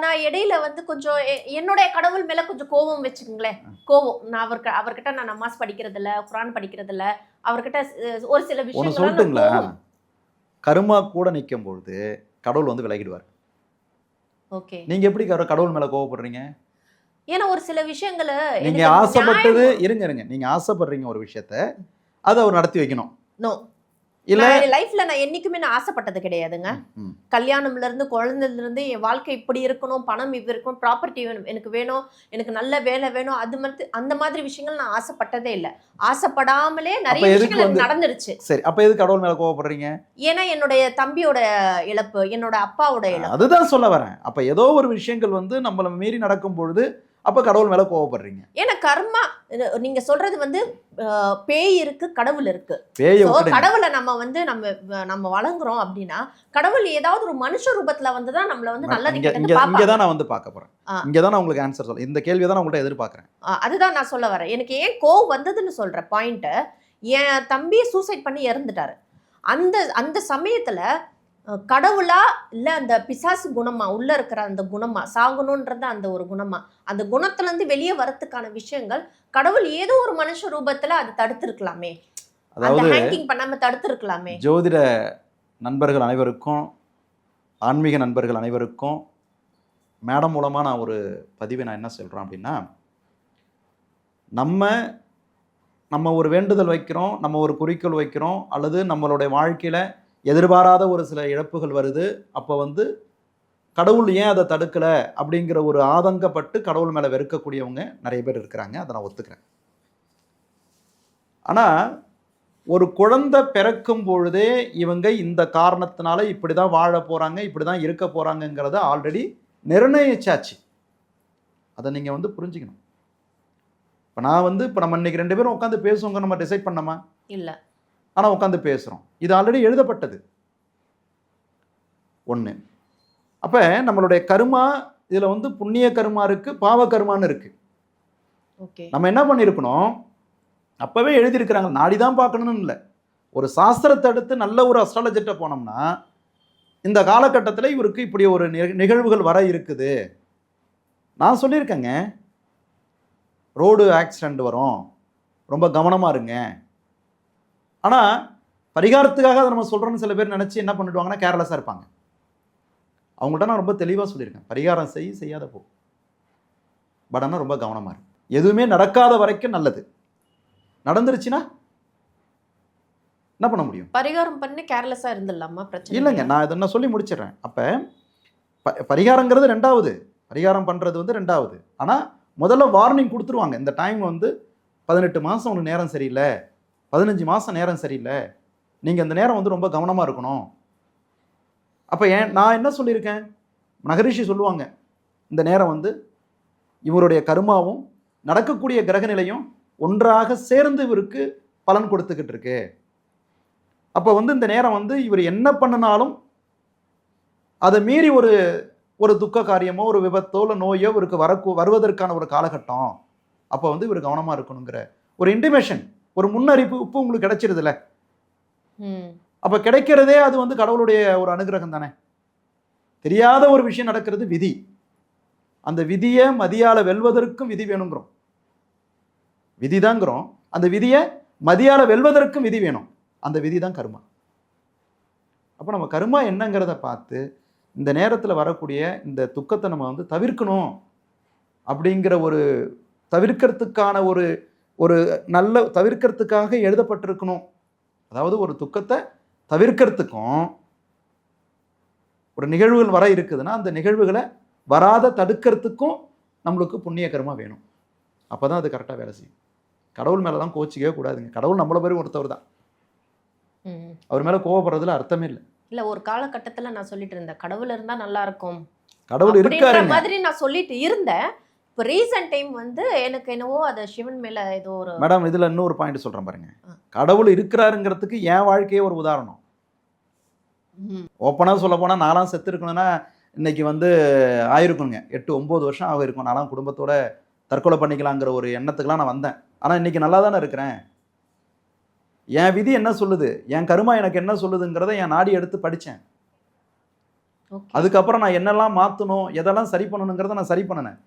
நான் இடையில வந்து கொஞ்சம் என்னுடைய கடவுள் மேல கொஞ்சம் கோபம் வச்சுக்கோங்களேன். கோபம். நான் அவருக்கு அவர்கிட்ட நான் நமாஸ் படிக்கிறது இல்ல குரான் படிக்கிறது இல்ல அவர்கிட்ட ஒரு சில விஷயங்கள் சொல்லட்டுங்களா? கருமா கூட நிற்கும் பொழுது கடவுள் வந்து விலகிடுவார். ஓகே. நீங்க எப்படி கடவுள் மேல கோவப்படுறீங்க? ஏன்னா ஒரு சில விஷயங்களை நீங்க எனக்கு ஆசைப்பட்டது இருங்க இருங்க. நீங்க ஆசைப்படுறீங்க ஒரு விஷயத்த அதை அவர் நடத்தி வைக்கணும். No. இல்ல. லைஃப்ல நான் என்னைக்குமே நான் ஆசைப்பட்டது கிடையாதுங்க. கல்யாணம்ல இருந்து குழந்தைல இருந்து என் வாழ்க்கை இப்படி இருக்கணும் பணம் இது இருக்கணும் ப்ராப்பர்ட்டி வேணும் எனக்கு வேணும் எனக்கு நல்ல வேலை வேணும் அது மாதிரி அந்த மாதிரி விஷயங்கள் நான் ஆசைப்பட்டதே இல்ல. ஆசைப்படாமலே நிறைய விஷயங்கள் நடந்துருச்சு. சரி அப்ப எது கடவுள் மேல கோவப்படுறீங்க? ஏன்னா என்னுடைய தம்பியோட இழப்பு என்னோட அப்பாவோட இழப்பு. அதுதான் சொல்ல வரேன். அப்ப ஏதோ ஒரு விஷயங்கள் வந்து நம்மள மீறி நடக்கும் பொழுது அப்ப கடவுள் மேல கோவப்படுறீங்க. ஏன்னா கர்மா நீங்க சொல்றது வந்து பேய் இருக்கு கடவுள் இருக்கு. கடவுளை நம்ம வந்து நம்ம நம்ம வழங்குறோம் அப்படின்னா கடவுள் ஏதாவது ஒரு மனுஷ ரூபத்துல வந்து தான் நம்மள வந்து நல்லது இங்க தான் நான் வந்து பார்க்க போறேன். இங்க தான் நான் உங்களுக்கு ஆன்சர் சொல்ல இந்த கேள்வியை தான் நான் உங்கள்ட்ட எதிர்பார்க்கறேன். அதுதான் நான் சொல்ல வரேன். எனக்கு ஏன் கோவம் வந்ததுன்னு சொல்ற பாயிண்ட் என் தம்பி சூசைட் பண்ணி இறந்துட்டாரு. அந்த அந்த சமயத்துல கடவுளா இல்ல அந்த பிசாசு குணமா? உள்ள இருக்கிற அந்த குணமா? சாகணும்ன்றது அந்த ஒரு குணமா? அந்த குணத்துல இருந்து வெளியே வரதுக்கான விஷயங்கள் கடவுள் ஏதோ ஒரு மனுஷ ரூபத்துல அது தடுத்திருக்கலாமே. அதாவது ஹேங்கிங் பண்ணாம தடுத்திருக்கலாமே. ஜோதிட நண்பர்கள் அனைவருக்கும் ஆன்மீக நண்பர்கள் அனைவருக்கும் மேடம் மூலமாக நான் ஒரு பதிவை நான் என்ன சொல்கிறேன் அப்படின்னா நம்ம நம்ம ஒரு வேண்டுதல் வைக்கிறோம் நம்ம ஒரு குறிக்கோள் வைக்கிறோம் அல்லது நம்மளுடைய வாழ்க்கையில் எதிர்பாராத ஒரு சில இழப்புகள் வருது. அப்போ வந்து கடவுள் ஏன் அதை தடுக்கலை? அப்படிங்கிற ஒரு ஆதங்கப்பட்டு கடவுள் மேலே வெறுக்கக்கூடியவங்க நிறைய பேர் இருக்கிறாங்க. அதை நான் ஒத்துக்கிறேன். ஆனால் ஒரு குழந்தை பிறக்கும் பொழுதே இவங்க இந்த காரணத்தினால இப்படி தான் வாழ போகிறாங்க இப்படி தான் இருக்க போகிறாங்கங்கிறத ஆல்ரெடி நிர்ணயிச்சாச்சு. அதை நீங்கள் வந்து புரிஞ்சுக்கணும். இப்போ நான் வந்து இப்போ நம்ம இன்னைக்கு ரெண்டு பேரும் உட்காந்து பேசுவோங்க நம்ம டிசைட் பண்ணமா? இல்லை. ஆனால் உட்காந்து பேசுகிறோம் இது ஆல்ரெடி எழுதப்பட்டது. ஒன்று அப்போ நம்மளுடைய கருமா இதில் வந்து புண்ணிய கருமா இருக்குது பாவ கருமான்னு இருக்குது ஓகே. நம்ம என்ன பண்ணியிருக்கணும் அப்போவே எழுதியிருக்கிறாங்க. நாடி தான் பார்க்கணும்னு இல்லை. ஒரு சாஸ்திரத்தை எடுத்து நல்ல ஒரு அஸ்ட்ராலஜிட்ட போனோம்னா இந்த காலகட்டத்தில் இவருக்கு இப்படி ஒரு நிக- நிகழ்வுகள் வர இருக்குது. நான் சொல்லியிருக்கேங்க. ரோடு ஆக்சிடெண்ட் வரும். ரொம்ப கவனமாக இருங்க. ஆனால் பரிகாரத்துக்காக அதை நம்ம சொல்கிறோன்னு சில பேர் நினச்சி என்ன பண்ணிடுவாங்கன்னா கேர்லெஸ்ஸாக இருப்பாங்க. அவங்கள்ட்ட நான் ரொம்ப தெளிவாக சொல்லியிருக்கேன். பரிகாரம் செய் செய்யாத போ. பட் ஆனால் ரொம்ப கவனமாக இருக்கு எதுவுமே நடக்காத வரைக்கும் நல்லது. நடந்துருச்சுன்னா என்ன பண்ண முடியும்? பரிகாரம் பண்ணி கேர்லெஸ்ஸா இருந்துடலாமா? பிரச்சனை இல்லைங்க? நான் இதை நான் சொல்லி முடிச்சிடுறேன். அப்போ ப பரிகாரங்கிறது ரெண்டாவது. பரிகாரம் பண்ணுறது வந்து ரெண்டாவது. ஆனால் முதல்ல வார்னிங் கொடுத்துருவாங்க. இந்த டைம் வந்து பதினெட்டு மாதம் உனக்கு நேரம் சரியில்லை. பதினஞ்சு மாதம் நேரம் சரியில்லை. நீங்கள் இந்த நேரம் வந்து ரொம்ப கவனமாக இருக்கணும். அப்போ ஏன் நான் என்ன சொல்லியிருக்கேன்? மகரிஷி சொல்லுவாங்க இந்த நேரம் வந்து இவருடைய கருமாவும் நடக்கக்கூடிய கிரகநிலையும் ஒன்றாக சேர்ந்து இவருக்கு பலன் கொடுத்துக்கிட்டு இருக்கு. அப்போ வந்து இந்த நேரம் வந்து இவர் என்ன பண்ணினாலும் அதை மீறி ஒரு ஒரு துக்க காரியமோ ஒரு விபத்தோ இல்லை நோயோ இவருக்கு வரக்கு வருவதற்கான ஒரு காலகட்டம். அப்போ வந்து இவர் கவனமாக இருக்கணுங்கிற ஒரு இன்டிமேஷன் ஒரு முன்னறிப்பு இப்போ உங்களுக்கு கிடைச்சிருதுல. அப்போ கிடைக்கிறதே அது வந்து கடவுளுடைய ஒரு அனுகிரகம் தானே. தெரியாத ஒரு விஷயம் நடக்கிறது விதி. அந்த விதியை மதியால வெல்வதற்கும் விதி வேணுங்கிறோம். விதிதாங்கிறோம். அந்த விதியை மதியால வெல்வதற்கும் விதி வேணும். அந்த விதி தான் கர்மா. அப்போ நம்ம கர்மா என்னங்கிறத பார்த்து இந்த நேரத்தில் வரக்கூடிய இந்த துக்கத்தை நம்ம வந்து தவிர்க்கணும். அப்படிங்கிற ஒரு தவிர்க்கிறதுக்கான ஒரு ஒரு நல்ல தவிர்க்கிறதுக்காக எழுதப்பட்டிருக்கணும். அதாவது ஒரு துக்கத்தை தவிர்க்கிறதுக்கும் ஒரு நிகழ்வுகள் வர இருக்குதுன்னா அந்த நிகழ்வுகளை வராத தடுக்கிறதுக்கும் நம்மளுக்கு புண்ணிய கர்மா வேணும். அப்போ தான் அது கரெக்டாக வேலை செய்யும். கடவுள் மேலே தான் கோச்சிக்கவே கூடாதுங்க. கடவுள் நம்மள பேரும் ஒருத்தவர் தான். அவர் மேலே கோவப்படுறதுல அர்த்தமே இல்லை. இல்ல ஒரு காலகட்டத்துல நான் சொல்லிட்டு இருந்தேன் கடவுள் இருந்தா நல்லா இருக்கும். கடவுள் இருக்காருங்க. மாதிரி நான் சொல்லிட்டு இருந்தேன். இப்போ ரீசன்ட் டைம் வந்து எனக்கு என்னவோ அது சிவன் மேல ஏதோ ஒரு மேடம் இதில் இன்னொரு பாயிண்ட் சொல்கிறேன் பாருங்க. கடவுள் இருக்கிறாருங்கிறதுக்கு என் வாழ்க்கையே ஒரு உதாரணம். ஓப்பனாக சொல்ல போனால் நான்லாம் செத்து இருக்கணும்னா இன்னைக்கு வந்து ஆயிருக்குங்க. எட்டு ஒம்பது வருஷம் ஆகிருக்கும் நான்லாம் குடும்பத்தோட தற்கொலை பண்ணிக்கலாங்கிற ஒரு எண்ணத்துக்குலாம் நான் வந்தேன். ஆனால் இன்னைக்கு நல்லா தானே இருக்கிறேன். என் விதி என்ன சொல்லுது? என் கருமா எனக்கு என்ன சொல்லுதுங்கிறத என் நாடி எடுத்து படித்தேன். அதுக்கப்புறம் நான் என்னெல்லாம் மாற்றணும் எதெல்லாம் சரி பண்ணணுங்கிறத நான் சரி பண்ணினேன்.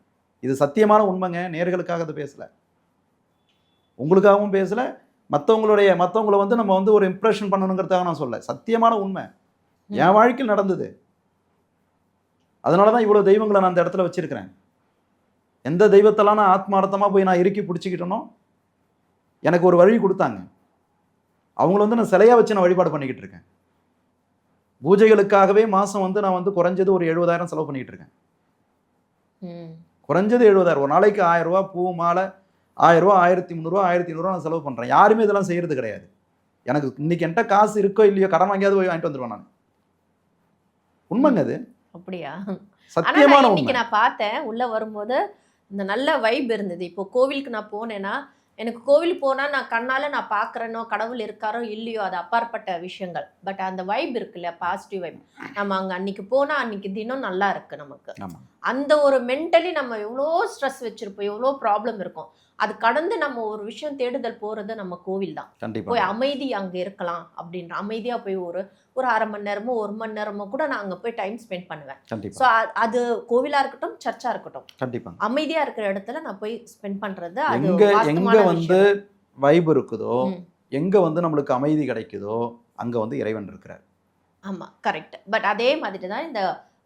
இது சத்தியமான உண்மைங்க நேர்களுக்காக அது பேசலை. உங்களுக்காகவும் பேசலை மற்றவங்களுடைய மற்றவங்கள வந்து நம்ம வந்து ஒரு இம்ப்ரெஷன் பண்ணணுங்கிறதுக்காக நான் சொல்ல சத்தியமான உண்மை. என் வாழ்க்கையில் நடந்தது. அதனால தான் இவ்வளோ தெய்வங்களை நான் அந்த இடத்துல வச்சிருக்கிறேன். எந்த தெய்வத்தெல்லாம் நான் ஆத்மார்த்தமாக போய் நான் இறுக்கி பிடிச்சிக்கிட்டனோ எனக்கு ஒரு வழி கொடுத்தாங்க. அவங்கள வந்து நான் சிலையாக வச்சு நான் வழிபாடு பண்ணிக்கிட்டு இருக்கேன். பூஜைகளுக்காகவே மாதம் வந்து நான் வந்து குறைஞ்சது ஒரு எழுபதாயிரம் செலவு பண்ணிக்கிட்டு இருக்கேன். குறைஞ்சது எழுபதாயிரம் ஒரு நாளைக்கு ஆயிரம் ரூபா பூ மாலை ஆயிரம் ரூபா ஆயிரத்தி முந்நூறுரூவா ஆயிரத்தி ஐநூறுரூவா நான் செலவு பண்ணுறேன் யாருமே இதெல்லாம் செய்கிறது கிடையாது. எனக்கு இன்னைக்கு என்கிட்ட காசு இருக்கோ இல்லையோ கடன் வாங்கியாவது போய் வாங்கிட்டு வந்துடுவேன் நான். உண்மைங்க அது. அப்படியா? சத்தியமான இன்னைக்கு நான் பார்த்தேன் உள்ள வரும்போது இந்த நல்ல வைப் இருந்தது. இப்போ கோவிலுக்கு நான் போனேன்னா எனக்கு கோவில் போனா நான் கண்ணால நான் பார்க்கறேனோ கடவுள் இருக்காரோ இல்லையோ அது அப்பாற்பட்ட விஷயங்கள். பட் அந்த வைப் இருக்குல்ல பாசிட்டிவ் வைப் நம்ம அங்க அன்னைக்கு போனா அன்னைக்கு தினம் நல்லா இருக்கு நமக்கு. அந்த ஒரு மென்டலி நம்ம எவ்வளோ ஸ்ட்ரெஸ் வச்சிருப்போம் எவ்வளோ ப்ராப்ளம் இருக்கும். அது கடந்து நம்ம ஒரு விஷயம் தேடுதல் போறது நம்ம கோவில் தான். போய் கண்டிப்பாக அமைதி அங்க இருக்கலாம் அப்படின்ற அமைதியா போய் ஒரு ஒரு அரை மணி நேரமோ ஒரு மணி நேரமோ கூட நான் அங்க போய் டைம் ஸ்பெண்ட் பண்ணுவேன். ஸோ கண்டிப்பாக அது கோவிலா இருக்கட்டும் சர்ச்சா இருக்கட்டும். கண்டிப்பாங்க அமைதியா இருக்கிற இடத்துல நான் போய் ஸ்பெண்ட் பண்றது அது எங்க வந்து. வைப் இருக்குதோ எங்க வந்து நம்மளுக்கு அமைதி கிடைக்குதோ அங்க வந்து இறைவன் இருக்கிறார். ஆமா கரெக்ட் பட் அதே மாதிரி தான் இந்த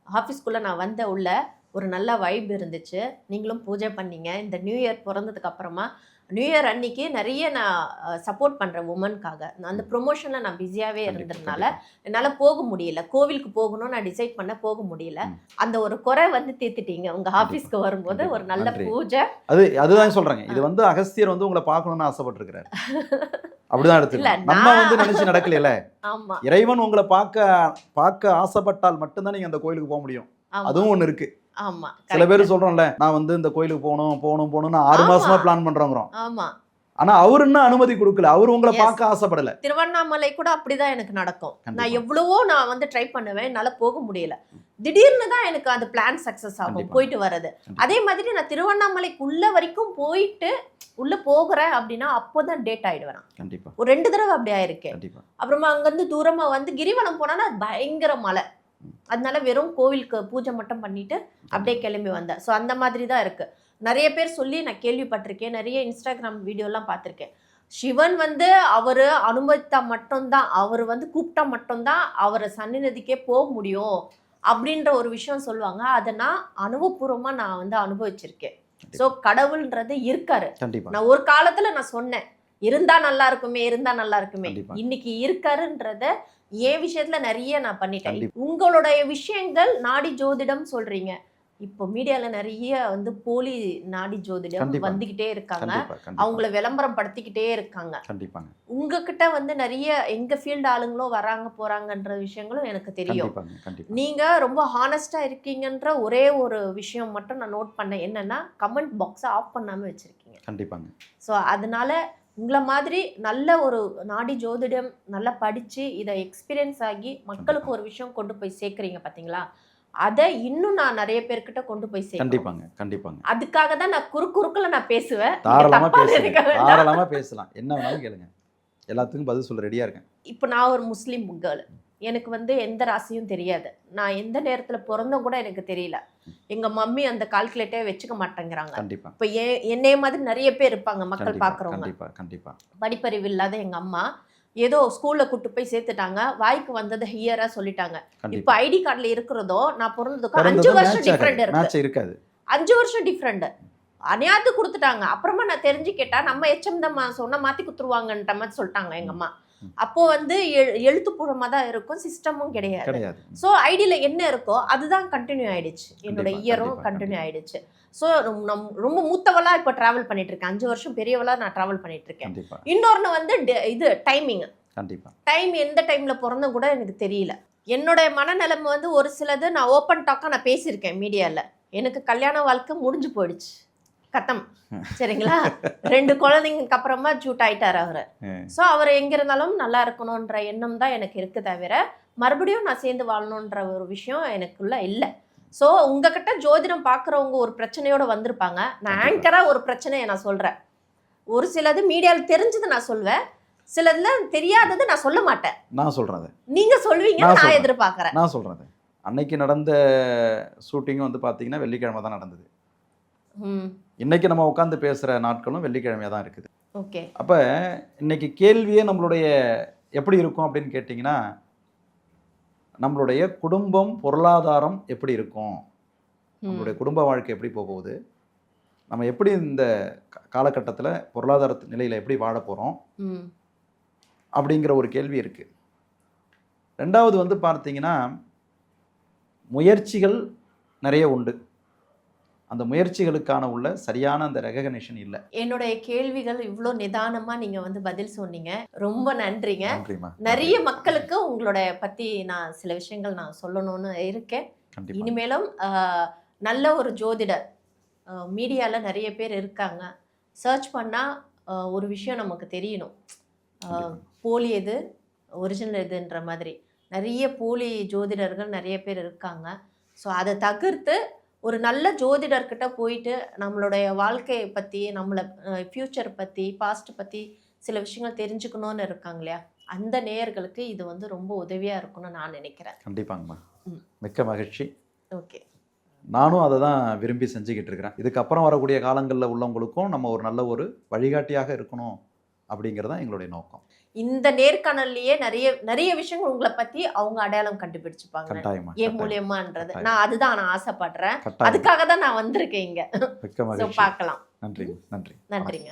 ஆஃபீஸ்க்குள்ள நான் வந்த உள்ள ஒரு நல்ல வைப் இருந்துச்சு. நீங்களும் பூஜை பண்ணீங்க. இந்த நியூ இயர் பிறந்ததுக்கு அப்புறமா நியூ இயர் அன்னைக்கு நிறைய நான் சப்போர்ட் பண்றேன் உமனுக்காக அந்த ப்ரொமோஷன்ல நான் பிஸியாவே கண்டிப்பா, இருந்ததுனால. என்னால போக முடியல. கோவிலுக்கு போகணும் நான் டிசைட் பண்ண போக முடியல. அந்த ஒரு குறை வந்து தீர்த்துட்டீங்க. உங்க ஆபீஸ்க்கு வரும்போது. ஒரு நல்ல. பூஜை. அது அதுதான் சொல்றேங்க. இது வந்து அகஸ்தியர் வந்து உங்களை பார்க்கணும்னு ஆசைப்பட்டிருக்கிறார். அப்படிதான் எடுத்துக்கலாம் நம்ம வந்து நினைச்சு நடக்கலையில. ஆமா. இறைவன் உங்களை பார்க்க பார்க்க ஆசைப்பட்டால் மட்டும்தான் நீங்க அந்த கோயிலுக்கு போக முடியும். அதுவும் ஒண்ணு இருக்கு. ஆமா சில. பேர் சொல்றோம்ல நான் வந்து இந்த கோயிலுக்கு போகணும் போகணும் போகணும்னு ஆறு. மாசமா பிளான் பண்றோங்கிறோம் ஆமா ஆனா அவர் இன்னும் அனுமதி கொடுக்கல அவர் உங்களை. பார்க்க ஆசைப்படல திருவண்ணாமலை கூட அப்படிதான் எனக்கு நடக்கும் நான். எவ்வளவோ நான் வந்து ட்ரை பண்ணுவேன் என்னால போக முடியல திடீர்னு தான் எனக்கு அந்த பிளான் சக்சஸ் ஆகும். போயிட்டு வர்றது. அதே மாதிரி நான் திருவண்ணாமலைக்கு உள்ள வரைக்கும் போயிட்டு உள்ள போகிறேன் அப்படின்னா அப்போதான் டேட் ஆயிடுவேன். கண்டிப்பா ஒரு ரெண்டு தடவை அப்படி ஆயிருக்கேன் அப்புறமா அங்கிருந்து தூரமா வந்து கிரிவலம் போனா பயங்கர மலை அதனால வெறும் கோவிலுக்கு பூஜை மட்டும் பண்ணிட்டு அப்படியே கிளம்பி வந்தேன். ஸோ அந்த மாதிரி தான் இருக்கு. நிறைய பேர் சொல்லி நான் கேள்விப்பட்டிருக்கேன். நிறைய இன்ஸ்டாகிராம் வீடியோலாம் பார்த்துருக்கேன். சிவன் வந்து அவர் அனுமதித்தா மட்டும்தான் அவர் வந்து கூப்பிட்டா மட்டும்தான் அவர் சன்னிதிக்கே போக முடியும் அப்படின்ற ஒரு விஷயம் சொல்லுவாங்க. அதை நான் அனுபவபூர்வமாக நான் வந்து அனுபவிச்சிருக்கேன். ஸோ கடவுள்ன்றது இருக்காரு. நான் ஒரு காலத்துல நான் சொன்னேன் இருந்தா நல்லா இருக்குமே இருந்தா நல்லா இருக்குமே. இன்னைக்கு இருக்காருன்றத என் விஷயத்துல நிறைய நான் பண்ணிட்டேன். உங்களுடைய விஷயங்கள் நாடி ஜோதிடம் சொல்றீங்க. இப்போ மீடியால நிறைய வந்து போலி நாடி ஜோதிடம். வந்துகிட்டே இருக்காங்க. அவங்கள விளம்பரம் படுத்திக்கிட்டே இருக்காங்க. கண்டிப்பாங்க. உங்ககிட்ட வந்து நிறைய எங்க ஃபீல்டு ஆளுங்களும் வராங்க போறாங்கன்ற விஷயங்களும் எனக்கு தெரியும். நீங்க ரொம்ப ஹானஸ்டா இருக்கீங்கன்ற ஒரே ஒரு விஷயம் மட்டும் நான் நோட் பண்ணேன். என்னன்னா கமெண்ட் பாக்ஸை ஆஃப் பண்ணாம வச்சிருக்கீங்க. கண்டிப்பாங்க. ஸோ அதனால உங்களை மாதிரி நல்ல ஒரு நாடி ஜோதிடம் நல்லா படித்து இதை எக்ஸ்பீரியன்ஸ் ஆகி மக்களுக்கு ஒரு விஷயம் கொண்டு போய் சேர்க்குறீங்க பார்த்தீங்களா அதை இன்னும் நான் நிறைய பேர்கிட்ட கொண்டு போய் சேர்க்கணும். கண்டிப்பாங்க கண்டிப்பாங்க. அதுக்காக தான் நான் குறு குறுக்குல நான் பேசுவேன். நீங்க தாராளமா தப்பா பேசுங்க. நினைக்க வேண்டாம். தாராளமா பேசலாம். என்ன வேணாலும் கேளுங்க. எல்லாத்துக்கும் பதில் சொல்ல ரெடியா இருக்கேன். இப்போ நான் ஒரு முஸ்லீம் கேர்ள் எனக்கு வந்து எந்த ராசியும் தெரியாது. நான் எந்த நேரத்துல பிறந்தும் கூட எனக்கு தெரியல. எங்க மம்மி அந்த கால்குலேட்டே வச்சுக்க மாட்டேங்கிறாங்க. இப்போ என்னைய மாதிரி நிறைய பேர் இருப்பாங்க மக்கள் பார்க்குறவங்க. கண்டிப்பா கண்டிப்பா. படிப்பறிவு இல்லாத எங்க அம்மா ஏதோ ஸ்கூல்ல கூட்டு போய் சேர்த்துட்டாங்க. வாய்க்கு வந்ததை ஹியரா சொல்லிட்டாங்க. இப்ப ஐடி கார்டுல இருக்கிறதோ நான் பிறந்ததுக்கும் அஞ்சு வருஷம் டிஃபரெண்ட் இருக்காது. அஞ்சு வருஷம் டிஃப்ரெண்ட் அநியாத்து கொடுத்துட்டாங்க. அப்புறமா நான் தெரிஞ்சு கேட்டா நம்ம எச்எம் தான் மா- சொன்னா மாத்தி குத்துருவாங்கன்ற மாதிரி சொல்லிட்டாங்க எங்க அம்மா. அப்போ வந்து எழு- எழுத்துப்பூர்வமா தான் இருக்கும் சிஸ்டமும் கிடையாது. ஸோ ஐடியில் என்ன இருக்கோ அதுதான் கண்டினியூ ஆயிடுச்சு. என்னோட இயரும் கண்டினியூ ஆயிடுச்சு. ஸோ நம் ரொம்ப மூத்தவளா இப்போ டிராவல் பண்ணிட்டு இருக்கேன் அஞ்சு வருஷம் பெரியவளா நான் டிராவல் பண்ணிட்டு இருக்கேன் இன்னொன்று வந்து இது டைமிங் கண்டிப்பா. டைம் எந்த டைம்ல பிறந்த கூட எனக்கு தெரியல. என்னோட மனநிலைமை வந்து ஒரு சிலது நான் ஓப்பன் டாக்காக நான் பேசியிருக்கேன் மீடியாவில் எனக்கு கல்யாண வாழ்க்கை முடிஞ்சு போயிடுச்சு. கத்தம். சரிங்களா? ரெண்டு குழந்தைங்களுக்கு அப்புறமா ஜூட் ஆயிட்டார் அவர். ஸோ அவர் எங்க இருந்தாலும் நல்லா இருக்கணுன்ற எண்ணம் தான் எனக்கு இருக்கு தவிர மறுபடியும் நான் சேர்ந்து வாழணுன்ற ஒரு விஷயம் எனக்குள்ள இல்லை. ஸோ உங்ககிட்ட ஜோதிடம் பார்க்குறவங்க ஒரு பிரச்சனையோட வந்திருப்பாங்க. நான். ஆங்கராக ஒரு பிரச்சனையை நான் சொல்கிறேன் ஒரு சிலது மீடியாவில் தெரிஞ்சது நான் சொல்வேன். சிலதுல தெரியாதது நான் சொல்ல மாட்டேன். நான் சொல்றேன் அதை. நீங்க சொல்வீங்க நான். எதிர்பார்க்கறேன். நான் சொல்றேன் அதை. அன்னைக்கு நடந்த ஷூட்டிங்கும் வந்து பார்த்தீங்கன்னா வெள்ளிக்கிழமை தான் நடந்தது. ம் இன்னைக்கு நம்ம உட்காந்து பேசுகிற நாட்களும் வெள்ளிக்கிழமையாக தான் இருக்குது. ஓகே. அப்போ இன்னைக்கு கேள்வியே நம்மளுடைய எப்படி இருக்கும் அப்படின்னு கேட்டிங்கன்னா நம்மளுடைய குடும்பம் பொருளாதாரம் எப்படி இருக்கும்? நம்மளுடைய குடும்ப வாழ்க்கை எப்படி போக போகுது? நம்ம எப்படி இந்த காலகட்டத்தில் பொருளாதார நிலையில் எப்படி வாழ போகிறோம் அப்படிங்கிற ஒரு கேள்வி இருக்குது ரெண்டாவது வந்து பார்த்தீங்கன்னா முயற்சிகள் நிறைய உண்டு. அந்த முயற்சிகளுக்கான உள்ள சரியான அந்த ரெகக்னிஷன் இல்லை. என்னுடைய கேள்விகள் இவ்வளோ நிதானமா நீங்க வந்து பதில் சொன்னீங்க. ரொம்ப நன்றிங்க. நிறைய மக்களுக்கு உங்களுடைய பத்தி நான் சில விஷயங்கள் நான் சொல்லணும்னு இருக்கேன். இனிமேலும் நல்ல ஒரு ஜோதிடர் மீடியாவில் நிறைய பேர் இருக்காங்க. சர்ச் பண்ணால் ஒரு விஷயம் நமக்கு தெரியணும். போலி எது? ஒரிஜினல் எதுன்ற மாதிரி. நிறைய போலி ஜோதிடர்கள் நிறைய பேர் இருக்காங்க. ஸோ அதை தவிர்த்து ஒரு நல்ல ஜோதிடர்கிட்ட போயிட்டு நம்மளுடைய வாழ்க்கையை பற்றி நம்மளை ஃப்யூச்சர் பற்றி பாஸ்ட் பற்றி சில விஷயங்கள் தெரிஞ்சுக்கணும்னு இருக்காங்க இல்லையா? அந்த நேயர்களுக்கு இது வந்து ரொம்ப உதவியாக இருக்கும்னு நான் நினைக்கிறேன். கண்டிப்பாங்கம்மா. மிக்க மகிழ்ச்சி. ஓகே. நானும் அதை தான் விரும்பி செஞ்சுக்கிட்டு இருக்கிறேன். இதுக்கப்புறம் வரக்கூடிய காலங்களில் உள்ளவங்களுக்கும் நம்ம ஒரு நல்ல ஒரு வழிகாட்டியாக இருக்கணும் அப்படிங்கிறது தான் எங்களுடைய நோக்கம். இந்த நேர்காணல்லையே நிறைய நிறைய விஷயங்கள் உங்களை பத்தி அவங்க அடையாளம் கண்டுபிடிச்சுப்பாங்க. கட்டாயம், மூலியமான்றது. நான் அதுதான் நான் ஆசைப்படுறேன். அதுக்காக தான் நான் வந்திருக்கேன் இங்க. பார்க்கலாம். நன்றி நன்றி நன்றிங்க.